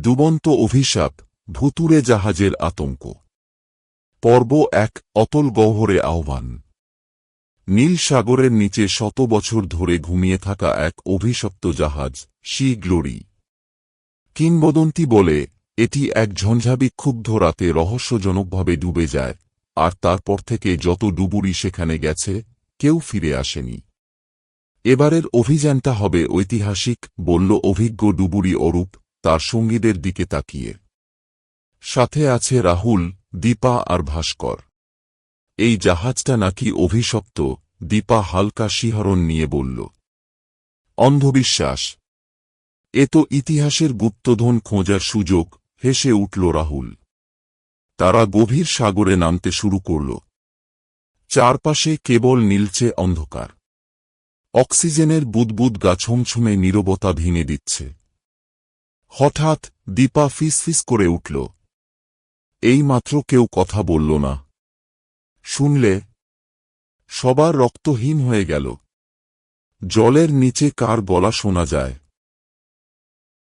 ডুবন্ত অভিশাপ ভুতুরে জাহাজের আতঙ্ক। পর্ব এক, অতল গহ্বরে আহ্বান। নীল সাগরের নিচে শত বছর ধরে ঘুমিয়ে থাকা এক অভিশপ্ত জাহাজ, সি গ্লোরি। কিংবদন্তি বলে, এটি এক ঝঞ্ঝাবিক্ষুব্ধ রাতে রহস্যজনকভাবে ডুবে যায়, আর তারপর থেকে যত ডুবুরি সেখানে গেছে, কেউ ফিরে আসেনি। এবারের অভিযানটা হবে ঐতিহাসিক, বলল অভিজ্ঞ ডুবুরি অরূপ তার সঙ্গীদের দিকে তাকিয়ে। সাথে আছে রাহুল, দীপা আর ভাস্কর। এই জাহাজটা নাকি অভিশপ্ত, দীপা হালকা শিহরণ নিয়ে বলল। অন্ধবিশ্বাস। এ তো ইতিহাসের গুপ্তধন খোঁজার সুযোগ, হেসে উঠল রাহুল। তারা গভীর সাগরে নামতে শুরু করল। চারপাশে কেবল নীলচে অন্ধকার। অক্সিজেনের বুদবুদ গাছমছুমে নীরবতা ভেঙে দিচ্ছে। হঠাৎ দীপা ফিসফিস করে উঠল। এই মাত্র কেউ কথা বলল না। শুনলে, সবার রক্তহীন হয়ে গেল। জলের নিচে কার গলা শোনা যায়।